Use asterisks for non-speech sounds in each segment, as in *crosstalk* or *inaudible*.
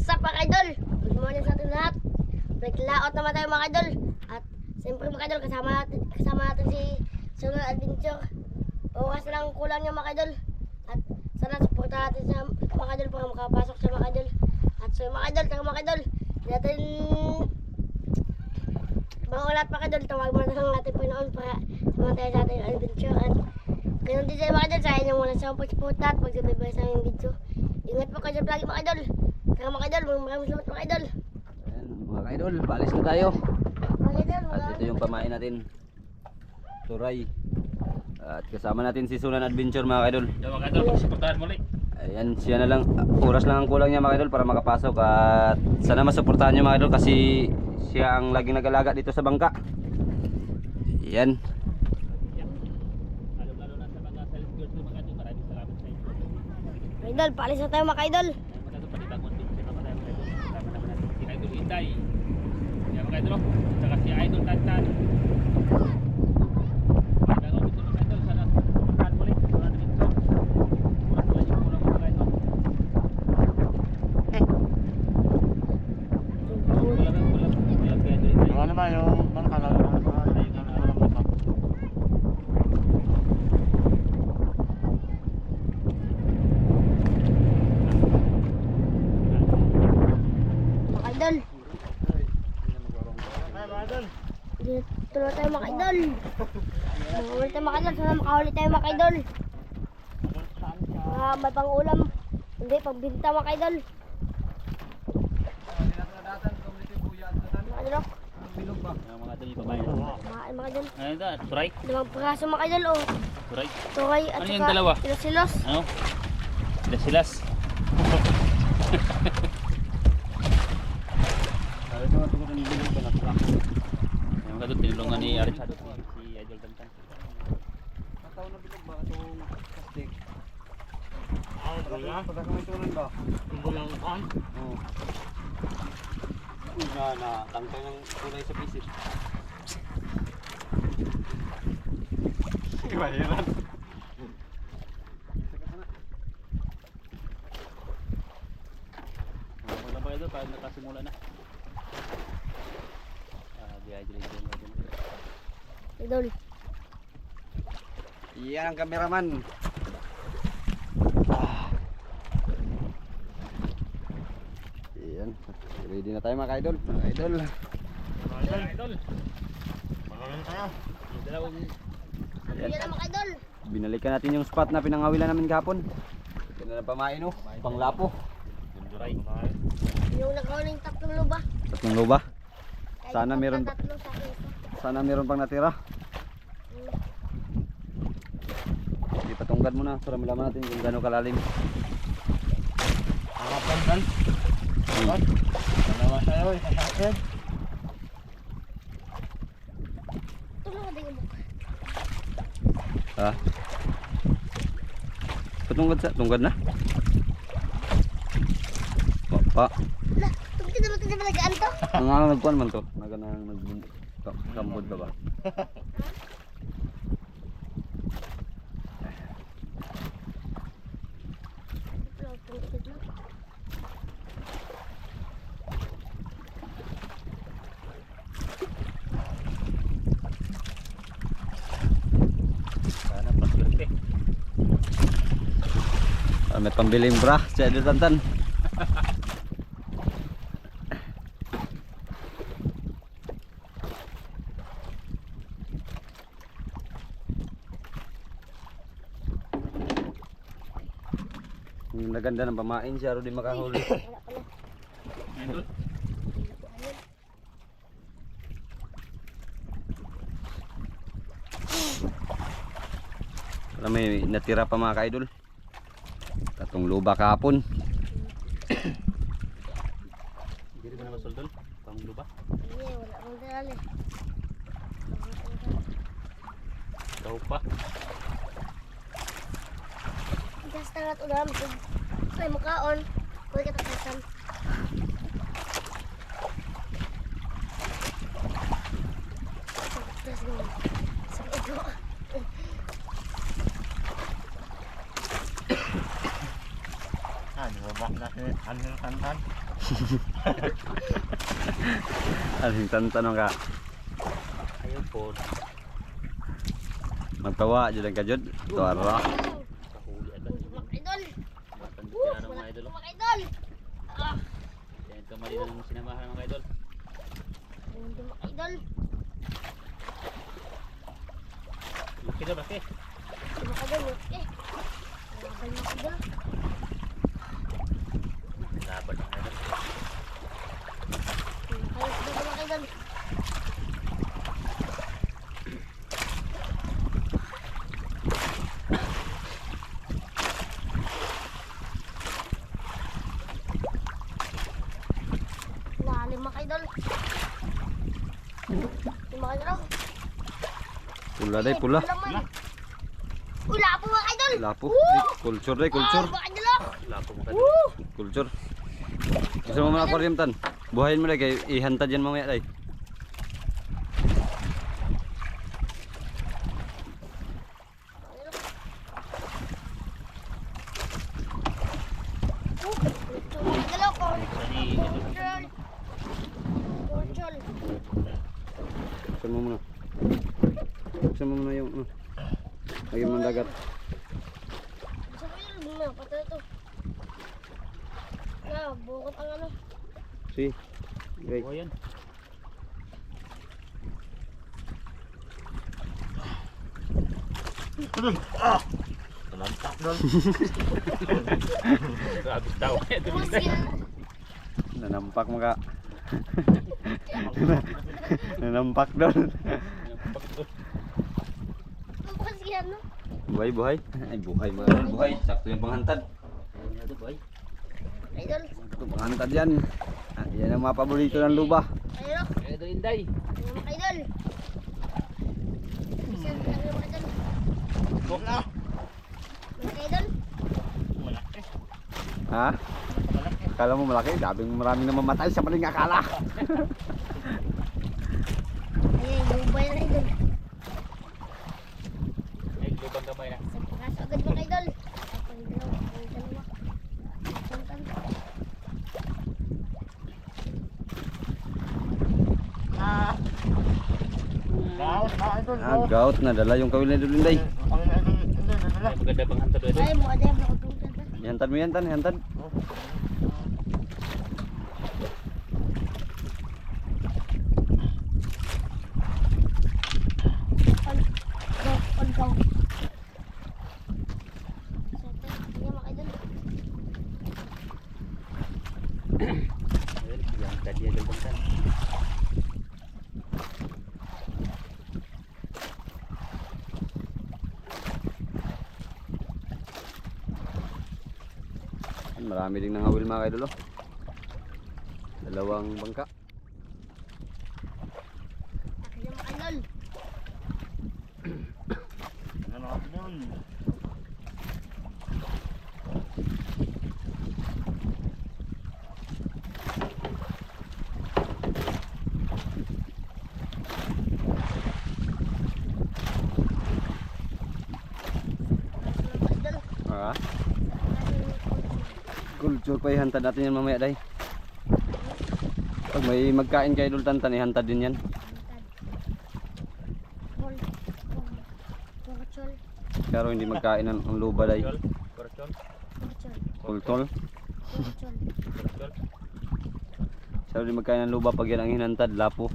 What's up mga idol? Good morning sa ating lahat. Naglaot naman tayo mga idol. At siyempre mga idol, kasama natin, kasama natin si Sunod Adventure. Oras lang ang kulang niya mga idol. At sana supportahan natin sa mga idol para makapasok sa mga idol. At so mga idol, tara mga idol. Natin mga ulat mga idol, tawag mo na lang natin po noon para samahan tayo sa ating adventure. At ganun din sa mga idol, sa inyong wala sa pag-support at pag-subscribe sa aming video. Ingat po kayo lagi mga idol. Mga idol, maraming salamat mga idol. Ayan, mga kaidol, balis na tayo. Mga idol, At ito yung pamain natin. Turay. At kasama natin si Sunan Adventure mga kaidol. Yung mga idol, supportahan mo ulit. Ayan, siya na lang, oras lang ang kulang niya mga kaidol para makapasok. At sana masuportahan niyo mga kaidol kasi siya ang laging nag-alaga dito sa bangka. Ayan. Lalo-lalo na sa mga silent girls mga idol, maraming salamat sa inyo. Mga idol, paalis na tayo mga idol. Ngayon mga idol, panibagong tip sa mga tayo mga idol. Kasama naman natin si Idol Inday. Yan mga idol, oh. saka si Idol Tantan. Panibagong tip mga idol, sana supportahan mo ulit. Wala na dito. Oras lang yung kulang mga idol. Kulang ang kulang. Kulang kay Idol Inday. Ano naman yung bangka lang yung mga tayo na alam mo pa. Mga idol, Ay, mga idol. dito na tayo mga idol. Makahuli tayo mga idol, sana makahuli tayo mga idol. Mga may pang ulam. Hindi, pagbinta mga idol. Mga idol, oh. Yan, mga idol, yung pabayan. mga, idol. Ano ito? Turay? Limang piraso mga idol, oh. Turay? Turay at Ano saka dalawa? Ilosilos. Ano? Silas-silas. Ay, ito, ito, ito, ito, ito, ito, Yung mga doon, tinulungan ni Archado si, si Idol Tantan. Mataw na bilog ba itong plastic? Ay, wala. Pagkakamitunan ba? Ang bulang kan. Oo. Uy, na, na, tangkay ng kulay sa pisip. Ibahiran. Ah, Wala ba ito? Parang nakasimula na. Ah, di Idol Idol Idol. Idol. Yan ang kameraman. Ah. Yan. Ready na tayo mga idol. Mga idol. Mga idol. Idol! Mga idol tayo. Dalawang Yan na mga idol. Binalikan natin yung spot na pinangawilan namin kahapon. Ito na lang pamain oh. Panglapo. yung Turay. Yung nagkaroon ng tatlong luba. Tatlong luba. Sana meron. Sana meron pang natira. Hindi patunggan muna para malaman natin kung gaano kalalim. Harapan dan. Dalawa tayo, isa sa akin. Tulong ka din buka. Ha? Patungkad sa tungkad na. Pa, pa. Lah, tungkol naman ito naman nagaan to. Ang ano nagkuhan man to? Naga na nag ka- kambod ba *laughs* ba? Tungkol lang. Sana paswerte. Ah, may pambiling bra sa Idol Tantan. Ang naganda ng pamain siya, ro di makahuli. Wala pala. Idol. Wala may natira pa mga ka-idol. Tatong luba kahapon. Hindi rin ba na masoldol? Panglo ba? Hindi, wala akong dali. Daw pa. Gas tangat ulam. Ay, makaon. Huwag ka takasan. Sa ito. Yung tantan? *laughs* Aling tantanong ka. Ayun po. Magtawa dyan ka jud. Tuwara. Kahuli agad. Mga idol. Matanda Woo! na mga idol. Mga idol. Ah, Yan kamali na ng sinamahan mga idol. hindi mga idol. Laki daw laki. Mga idol. Eh. Mga idol. Laban mga idol. Mga idol. Lalim mga idol. Yung mga idol. Pula day, pula. man. Ula po mga idol. Woo! Day, Culture day, culture. Ah, idol. oh. Lapo mga idol. Woo! Culture. Gusto mo mga aquarium tan? Buhayin mo day kay ihantad yan mamaya. Control. Buksan mo muna. Buksan mo muna yung ano. Lagyan mo dagat. Ko yun. Buma, patay ito. Na, bukot ang ano. Si. Great. Oh yan. Ah! Talantak doon. *laughs* Grabe tao. Ito Tapos Inday. yan. Nanampak mo ka. *laughs* Nanampak doon. Tapos yan, no? Buhay, buhay. Ay, buhay mga buhay. Sakto yung panghantad. Ito. Idol. Sakto panghantad yan. Yan ang mga paborito ng luba. Idol. Idol Inday. Idol. Idol? Huwag na. Idol. Malaki. Ha? Malaki. Akala mo malaki? Dabing maraming na mamatay sa maling akala. *laughs* Ayun, lubay na idol. Ay lubang kamay na. Sa pakaso agad mga idol. Ay, pang dalawa, pang dalawa. Santan. Ah! Daos na ito. Ah, gout na dala yung kawil na dulinday. Ang ito, ito, ito, Ay maganda bang hantad idol. Ay, mo yung nakutong santan. Ihantad mo yan tan, ihantad. On, go, on, go. Santan. Ayun mga idol. Ayun, yang tadi idol bangsan. Marami ding nangawil mga idol oh. Dalawang bangka. Ano ako yun? Mga idol. Ah, pa ihantad natin yan mamaya day. Pag may magkain kay idol tantan, ihantad din yan. Pero hindi magkain ang, ang luba day. Kultol. Korchol. Pero hindi magkain ang luba pag yan ang hinantad, lapo.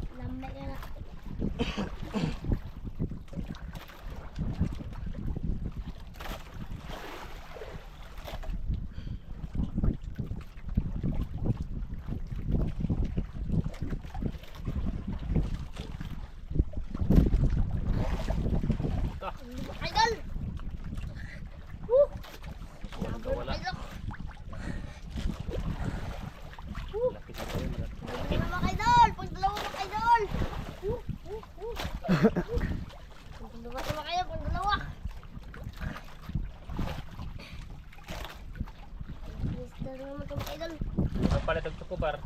Bar.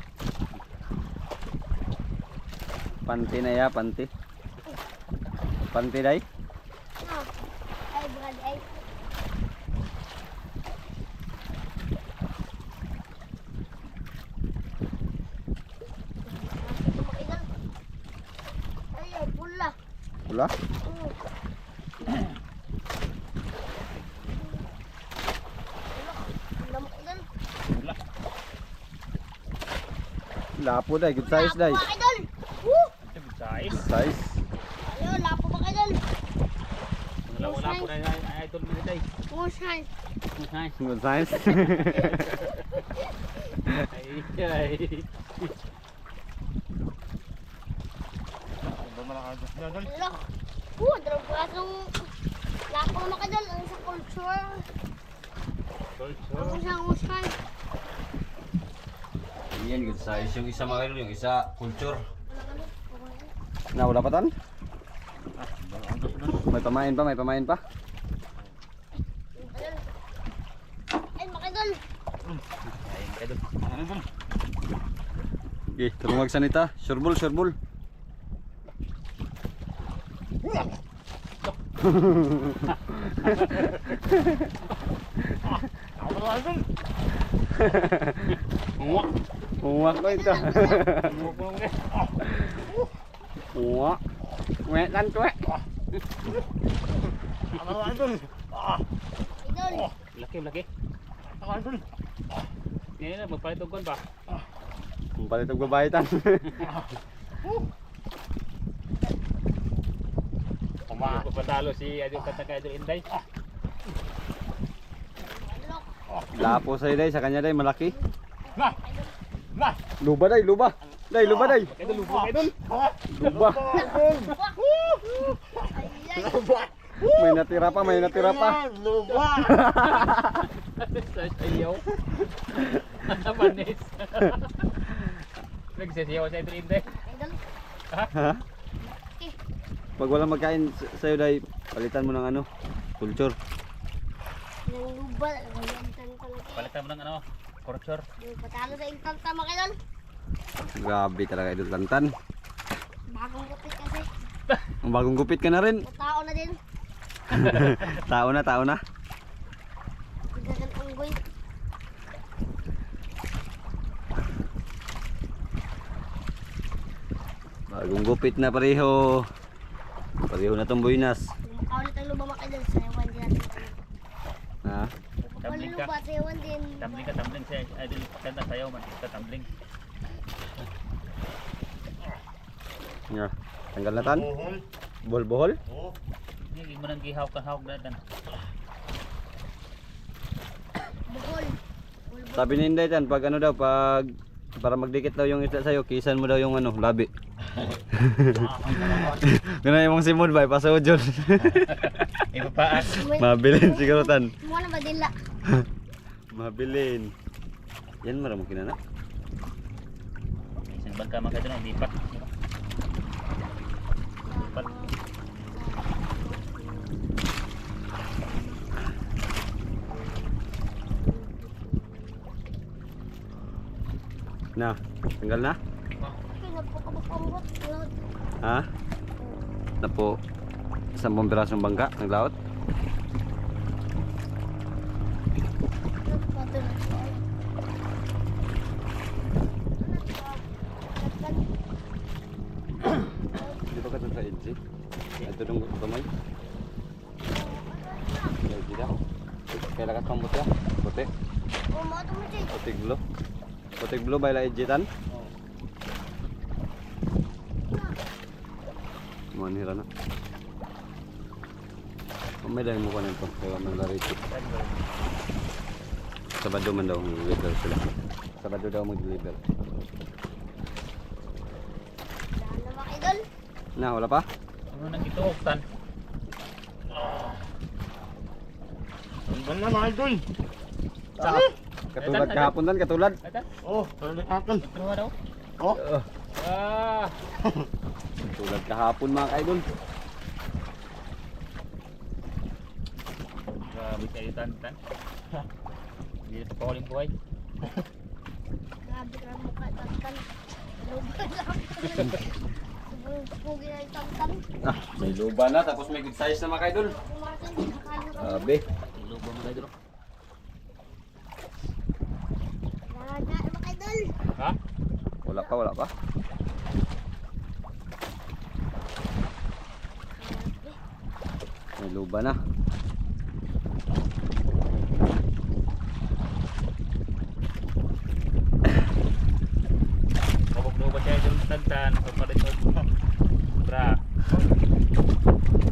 Panti nih ya, panti. Panti dai. Pula. Pula. Lapo day, good size mga idol. Woo! Good size. Good size. Ayun, lapo mga idol. Wala po na yung idol mo day. More shine. Nice. Good size. Ay, ay. Ba? Hello. Woo, dalawang pirasong lapo idol. Ang isang culture. Ang isang shine. Yan, good size. Yung isa mga idol, yung isa culture. Na, wala pa tan? May pamain pa, may pamain pa. Ay, mga idol. Ay, idol. Ano idol? Okay, tulong magsanita. Sureball, sureball. Ako na idol. Muwak. Uwak ko ito. Muwak mo nga. Uwak. Wet lan tuwek. Ako na idol. Ah, Idol. Laki, laki. ako idol. Yan na, magpalit og kon pa. Kung palit og babayitan. Kumain ko patalo si Idol Kataka Idol Inday. Idol. Lapo sa'yo day, sa kanya day, malaki. Na! Luba day, luba. Day, luba day. Idol, lupa idol. Ah! Luba. Luba! May natira pa, may natira pa. Luba! Sa sayaw. Manis. Nagsasayaw sa Inday. Idol. Ha? Pag walang magkain sa'yo day, palitan mo ng ano, culture. Intan talaga. Palitan mo ng ano, Yung patalo sa intan tama mga idol. Grabe talaga idol tantan. Bagong kupit kasi. *laughs* Ang bagong gupit ka na rin. Tao na din. *laughs* Tao na, tao na. Dagan unggoy. Bagong gupit na pareho. Pareho na tong buinas. Kung makaulit ang lubang mga idol, sayawan din natin. Ha? Tumbling ka. Tumbling ka, tumbling si Idol Kanta sayaw man. Ka tumbling. Nga. Tanggal na tan. Buhol. Bohol-bohol. Oh. Hindi mo nang gihawk ka hawk na dan. Bukol. Sabi ni Inday tan, pag ano daw, pag para magdikit daw yung isda sa'yo, kisan mo daw yung ano, labi. *laughs* Ganun yung mong simod ba, ipasahod yun. Ipapaas. Mabilin siguro tan. Muna ba dila? Mabilin. Yan maramang kinana. Isang bangka mga idol, lipat. Lipat. Na, tanggal na? Ha? Na po, isang pirasong bangka, naglaot. Di ba ka sa edge? Ito dong kamay. Edge daw. Kaya lakas pang buti Jay. Putig blue. Putig blue ba ila edge tan? Manira na. May dahil mo ko nito. Kaya man larito. Sabado man daw mag-deliver sila. Sabado daw mag-deliver. Na idol. Wala pa? Ano nang gituok tan? Tanggal na mga idol. Sa. Katulad kahapon dan, katulad. Oh, tanggal akin. Ano daw? Oh, Ah. katulad kahapon mga kaidol. Grabe kayo tan tan. Hindi pa pauling buhay. Grabe ka mo ka, tantan. Lubal lang. Pugi na yung. Ah, may luba na tapos may good size na mga kaidol. Sabi. Lubo mo kayo dito. Daga, mga idol. Ha? Wala pa, wala pa. May luba na. Mabugno ba siya idol tagtan papalit mo. Bra.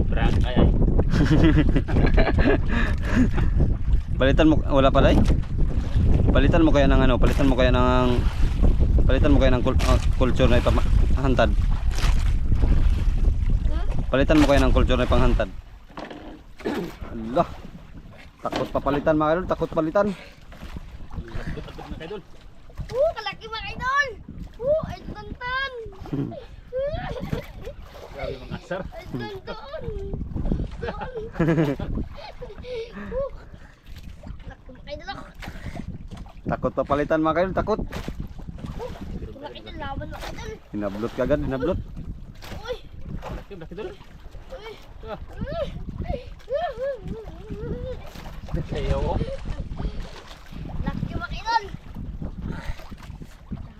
Bra ay ay. Palitan mo wala pa day? Palitan mo kaya ng ano, palitan mo kaya ng palitan mo kaya ng ah, culture na ipahantad. Palitan mo kaya ng culture na ipanghantad. Allah. Takot pa palitan mga idol, takot palitan. Uh, kalaki mga idol! Uh, ay tantan! *laughs* Grabe mga asar. Takot pa palitan mga idol, takot. Hinablot ka agad, hinablot. Uy! Laki laki idol. Uy! Sayo ko. Laki mga idol!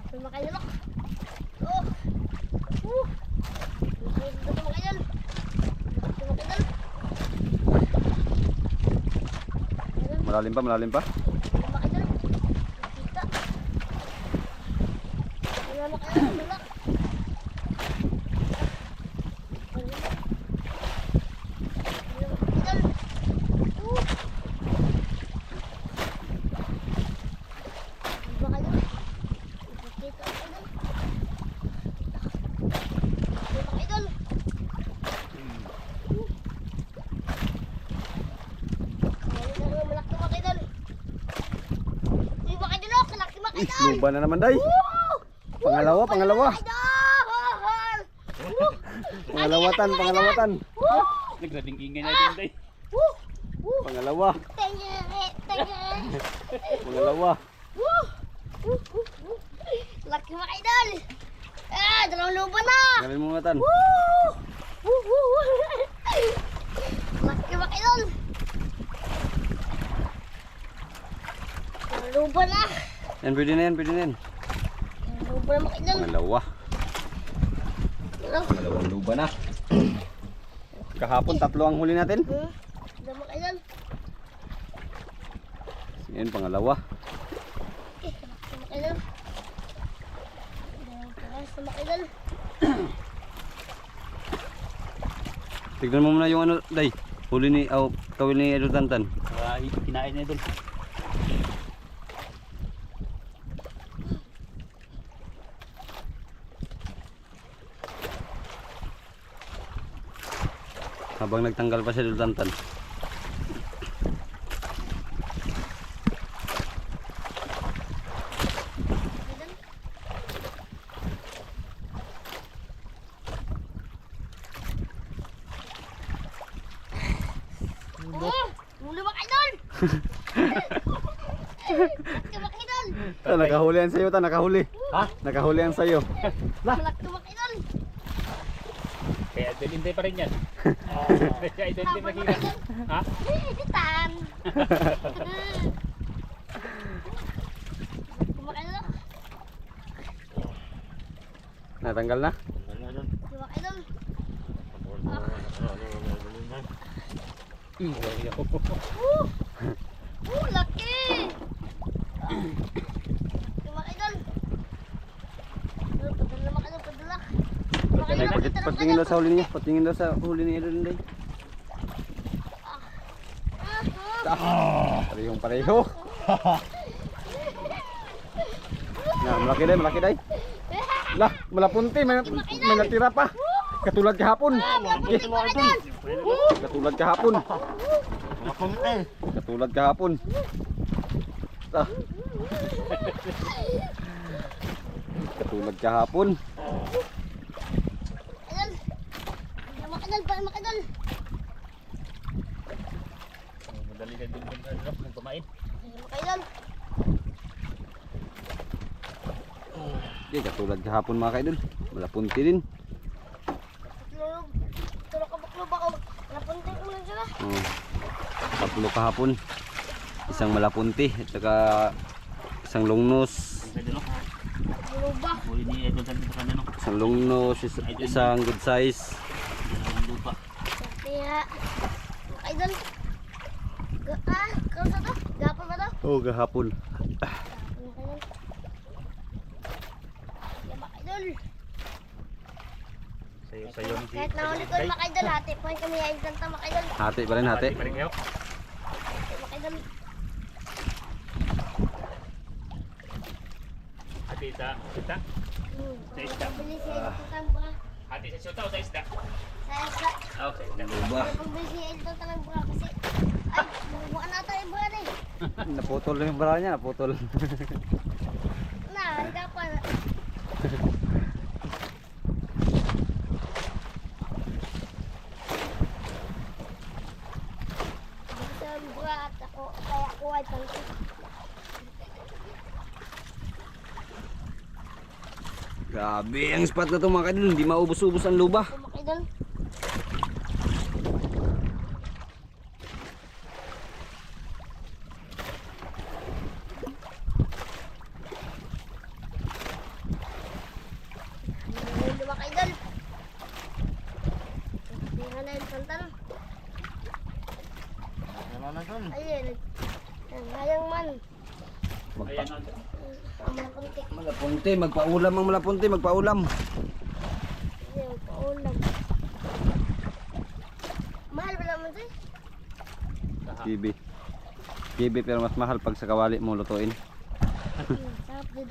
Laki mga idol ako. Oh! Uh! Idol! Ayun, Malalim pa, malalim pa. mga idol. Kita. Ayun, mga idol, malak. Ayun. Ayun, mga idol. Uh! Mga idol. Kita ako, idol. Ayun, mga idol. Ayun, ayun, malaki mga idol. Uy, mga idol, oh, kalaki luba na naman day. Pangalawa, pangalawa. Pangalawatan, pangalawatan. Nagrading ingay na idol day. Pangalawa, pangalawa. Laki mga idol. Ah, dalawang lupa na. Galing mo woo, woo. Laki mga idol. Dalawang lupa na. Yan, pwede na yan, pwede na yan. Lupa na idol. Pangalawa. Pangalawang luba na. Kahapon, tatlo ang huli natin. Dalawang mga idol. Yan, pangalawa. Na mga idol. Tignan mo muna yung ano, day. Huli ni, oh, kawil ni Idol Tantan. Ah, kinain na idol. Habang nagtanggal pa si Idol Tantan. Idol. Oh, muli mga idol. Laki mga idol. Ah, nakahuli yan sa'yo, ta, nakahuli. Ha? Nakahuli yan sa'yo. Idol. Kaya hindi pa rin yan. Kaya idol hindi Habang nakita. mga idol. Ha? Eh, Tan. Laki mga idol. Natanggal na. Laki mga idol. Ingay ako. Uh! Uh, laki! Laki mga idol. Idol, padala mga idol, padala. Mga Ay, idol, pati, padala, patingin daw sa huli niya. Patingin daw sa huli ni Idol Day. Ah. Parehong pareho. *laughs* Na, malaki day, malaki day. Lah, malapunti, may, may natira pa. Katulad kahapon. Uh! Katulad kahapon. Makunti. Katulad kahapon. Ah. Katulad kahapon. Idol. Mga idol, mga idol. Madali na din yung ano, ng kumain. Idol. Okay, katulad kahapon mga kaidol. Malapunti din. Tulog. Ka. Napunta ko lang sila. Oh. Tatlo kahapon. Isang malapunti at saka isang no. Isang lungnos, is- isang good size. Dalawang lupa. Kaya, mga idol. Ga- Ah, kausa to? Gapon ba to? Oh, gahapon. Idol. Yan mga idol. Sayo, sayo Kahit nahuli ko mga idol, hati po kami ay kanta mga idol. Hati pa rin, hati. Balik kayo. Hati mga idol. Hati sa isda. Hmm. Sa isda. Pabili siya ito ng bra. Hati sa siyota o sa isda? Sa isda. Ah, sa isda. Luba. Pabili siya ito ng bra kasi ay, bubuan natin yung bra na eh. Naputol na yung bra niya, naputol. Na, hagapan. Sa bra at ako, kaya ako ay tanto. Grabe, ang spot na to mga kadol. Hindi maubos-ubos ang luba. Ito mga idol. Ayun, mga idol. Tingnan na yung santan. Ano na dun? Ayun. Ang hayang man. Magpa Ayan, ang- Ang mga kunti. Malapunti, magpaulam ang malapunti, magpaulam. Ayun, paulam. Mahal ba naman ito? KB. KB pero mas mahal pag sa kawali mo lutuin. Hmm, sarap din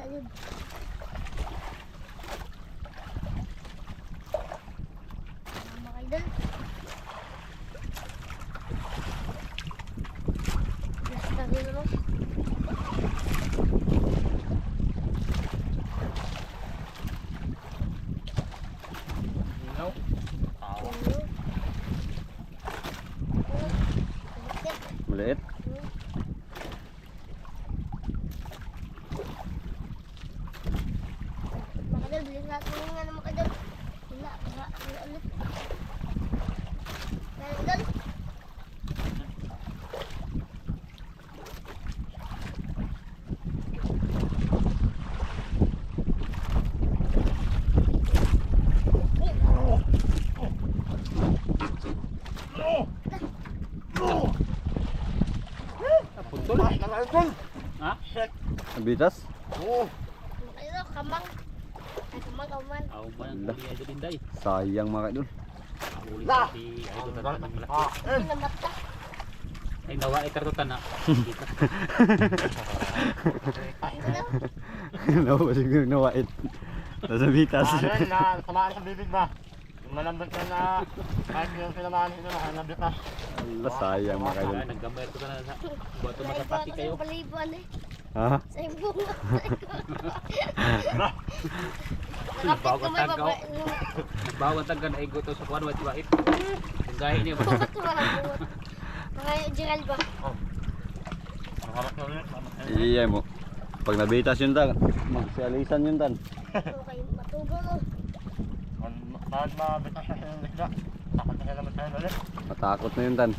lết Abitas. Oo! Makadal, kamang. Ay, kamang, kaman. Aw ba ang huli idol Inday? Sayang mga kadol. Huli La! si idol Ang na malaki. Ah, Ay, namata. Ay nawa ay kartutan na. Kita. Ano? *laughs* Nawa siguro nawait. Nasa bitas. Ano yun na samaan sa bibig ba? Malambot na na kahit yung sinamaan nito na nabit na. Ala, sayang mga. Kaya naggamay ko na sa buwato Ay, masapati baka kayo. sa palibuan eh. Ha? Sa bunga. Tanggaw. babae. Bawat ang gana igo to sa kuwan wat wait. Ang gahi niya ba? Bukat ko walang bukat. Mga Gerald ba? Na. Iya mo. Pag nabitas yun tan, magsialisan yun tan. Okay, matugo no. Kahit mabit na siya sa isda. Takot na naman tayo ulit. Matakot na yun tan.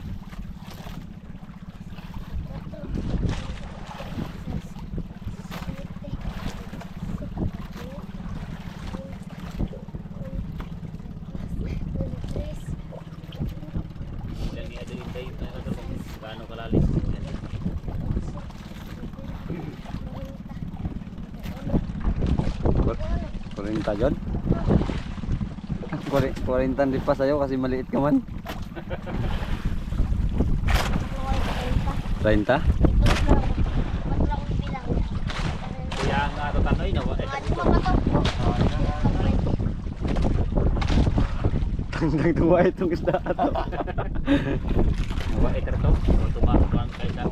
Inday na ano kung gaano kalalim. Kurinta dyan. Kuri- Kurintan di pa sa'yo kasi maliit ka man. 30? Kaya ang ato tanoy nawa ay Hanggang tuwa itong isda ato. *laughs* nawa ay karto. Tumasok lang kay ba.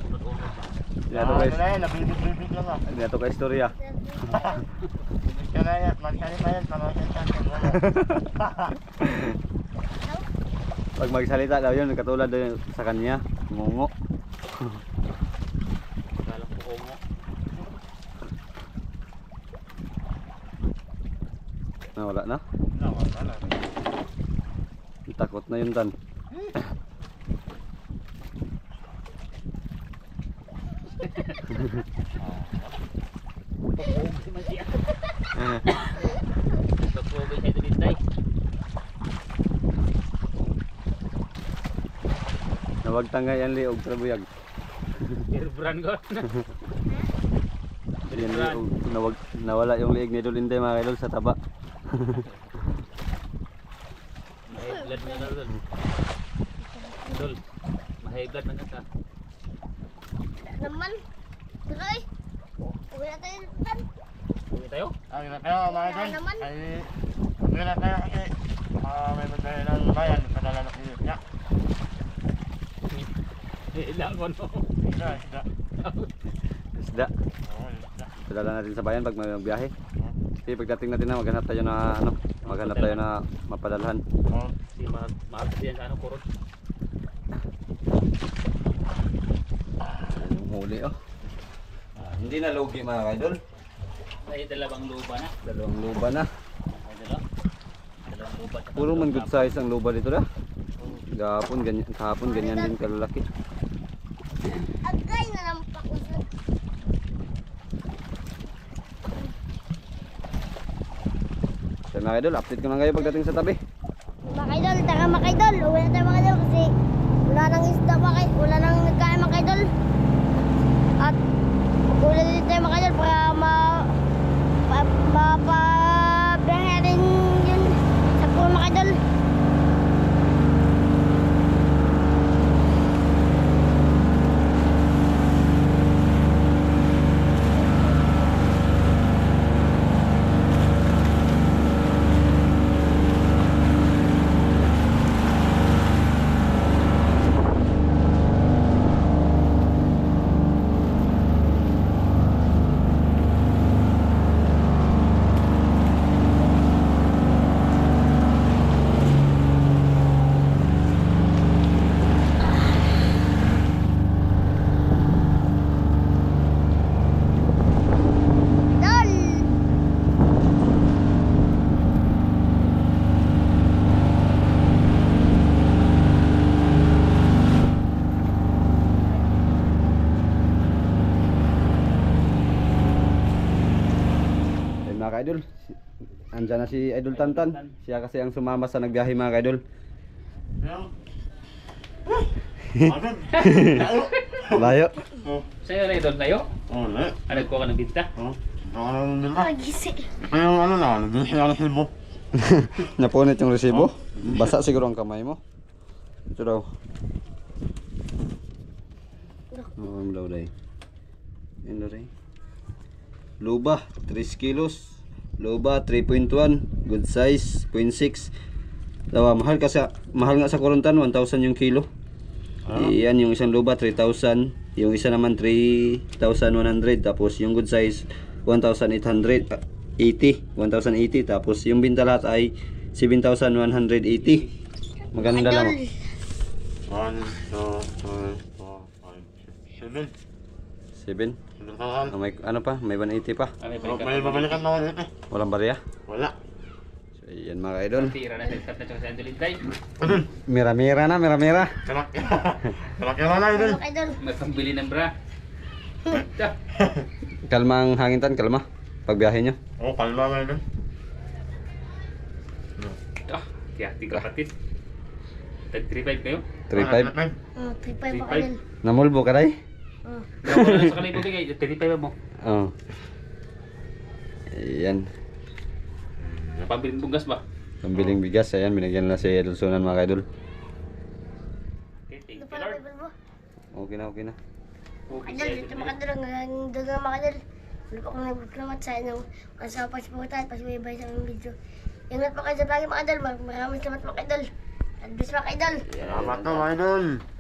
Dito Ah, kay ano na yan, nabibig-bibig lang ah. dito kay istorya. Ka na yan, magsalit na yan, pamasin sa. *laughs* Pag magsalita daw yun, katulad daw yun sa kanya. Ngungo. Galang po mo. Na wala na. Nawala na. Takot na yun tan. Pupog si Masya. Pupog si idol Inday. Na Nawag tangay yan li og trabuyag. Air brand ko. Yan li og nawag nawala yung liig ni Idol Inday mga idol sa taba. May blood na na dol. May blood na ka. Naman. Tuloy. Uwi na tayo. Tan. Uwi tayo. Ay, na kayo mga idol. naman. Ay, uwi na kayo kasi baka may magdala ng bayan. Padala na kayo. Ya, Ilang ko no. isda, isda. Isda. Oo, isda. Padala natin sa bayan pag may biyahe. Sige, pagdating natin na maghanap tayo na ano, maghanap tayo na mapadalhan. Oo. Si mahal mahal kasi yan sa ano kurot. Huli oh. hindi na logi mga idol. Ay dalawang luba na. Dalawang luba na. Ay dalawa. Dalawang luba. Puro man dalawang good size ang luba dito na. Gahapon ganyan, kahapon ganyan din kalalaki. Agay na lang pakusot. So mga idol, update ko lang kayo pagdating sa tabi. Mga idol, tara mga idol. Uwi na tayo mga idol kasi wala nang isda mga idol. Wala nang nagkain mga idol. At uwi na tayo mga idol para ma pa, mapabiyahe rin yun sa pool mga idol. Idol! Ayun mga idol, andyan na si Idol Tantan. Siya kasi ang sumama sa nagbiyahe mga idol. Yan. *laughs* Agad. Tayo. Layo. Oo. Sa'yo na idol tayo. Oo, na. Ano ko ka ng binta? Oo. Ano yung ano na, naging siya ng silbo. *laughs* Napunit yung resibo. Basa siguro ang kamay mo. Ito daw. Oo, ang daw day. Yan daw day. Luba, 3 kilos. Luba, 3.1. Good size, 0.6. Dawa, mahal kasi, mahal nga sa Kuruntan, 1,000 yung kilo. Ah. Yan yung isang luba, 3,000. Yung isa naman, 3,100. Tapos yung good size, 1,800. ah, 80. 1,080. Tapos yung binta lahat ay 7,180. Maganda lang. Idol. One, two, three, four, five, six, seven. 7. Seven thousand. may, ano pa? May 180 pa. Ano Oh, may babalikan na ulit eh. Walang barya. Wala. So, yan mga idol. Tira na sa kat na sa idol. *clears throat* Mira-mira na, mira-mira. Kalak. Kalak yan na idol. May pambili ng bra. *laughs* Kalma ang hangin tan, kalma. Pagbiyahe nyo. Oo, kalma nga idol. Ah, kapatid. Tag 35 kayo. 3.5. Oh, 3-5 mga 3-5. idol. Namulbo ka day? Oh. Na sa kalibo bigay. 35 mo. Oo. Ayan. Napabiling bugas ba? Pambiling bigas. Ayan, binigyan na si Idol Sunan mga idol. Okay, thank you pala Lord. Okay na, okay na. Okay, si dito doon na mga idol. Wala po akong nagpaglamat sa inyo. Ang sa pagsiputan at pagsibaybay sa aming video. Ingat po kayo sa lagi mga idol. Maraming salamat bless mga idol. Salamat mga idol.